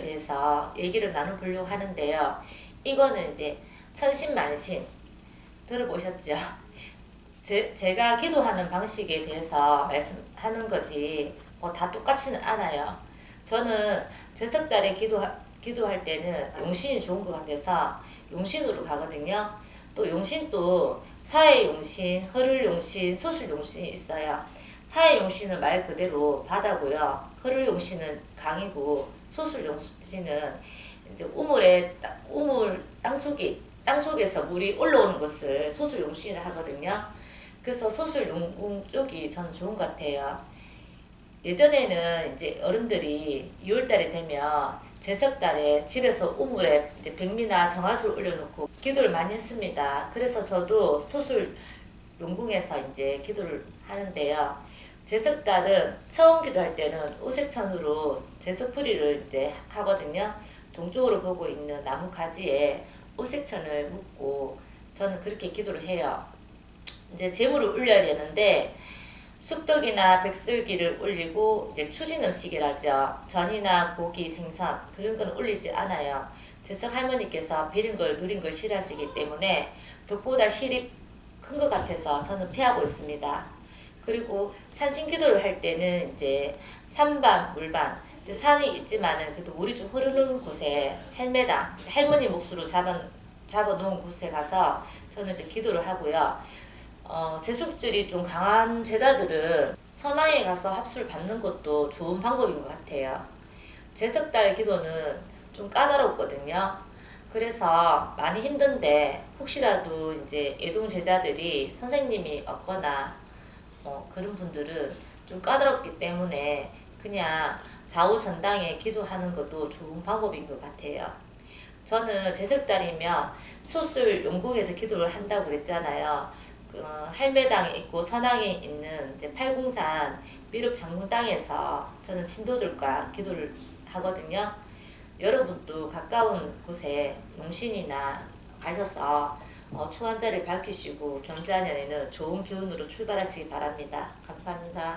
대해서 얘기를 나눠보려고 하는데요. 이거는 이제 천신만신 들어보셨죠? 제, 제가 기도하는 방식에 대해서 말씀하는 거지 뭐 다 똑같지는 않아요. 저는 제석달에 기도 기도할 때는 용신이 좋은 것 같아서 용신으로 가거든요. 또 용신도 사회 용신, 허를 용신, 소술 용신이 있어요. 사회 용신은 말 그대로 바다고요. 허를 용신은 강이고 소술 용신은 이제 우물에 따- 우물 땅 속에 땅 속에서 물이 올라오는 것을 소술 용신이라 하거든요. 그래서 소술 용궁 쪽이 저는 좋은 것 같아요. 예전에는 이제 어른들이 6월달에 되면 제석달에 집에서 우물에 이제 백미나 정화수를 올려놓고 기도를 많이 했습니다. 그래서 저도 소술 용궁에서 이제 기도를 하는데요. 제석달은 처음 기도할 때는 오색천으로 제석풀이를 이제 하거든요. 동쪽으로 보고 있는 나무 가지에 오색천을 묻고 저는 그렇게 기도를 해요. 이제 재물을 올려야 되는데 쑥떡이나 백설기를 올리고 이제 추진 음식이라죠. 전이나 고기, 생선 그런 건 올리지 않아요. 재석 할머니께서 비린 걸 누린 걸 싫어하시기 때문에 덕보다 실이 큰 것 같아서 저는 피하고 있습니다. 그리고 산신기도를 할 때는 이제 산반, 물반 이제 산이 있지만은 그래도 물이 좀 흐르는 곳에 이제 할머니 몫으로 잡아 잡아 놓은 곳에 가서 저는 이제 기도를 하고요. 어, 제숙질이 좀 강한 제자들은 선앙에 가서 합수를 받는 것도 좋은 방법인 것 같아요. 제석달 기도는 좀 까다롭거든요. 그래서 많이 힘든데 혹시라도 이제 애동 제자들이 선생님이 없거나 뭐 그런 분들은 좀 까다롭기 때문에 그냥 좌우 전당에 기도하는 것도 좋은 방법인 것 같아요. 저는 제석달이면 소술 용궁에서 기도를 한다고 그랬잖아요. 그 할매당에 있고 선왕에 있는 이제 팔공산 미륵 장군 땅에서 저는 신도들과 기도를 하거든요. 여러분도 가까운 곳에 용신이나 가셔서 어, 초한자를 밝히시고 경자년에는 좋은 기운으로 출발하시기 바랍니다. 감사합니다.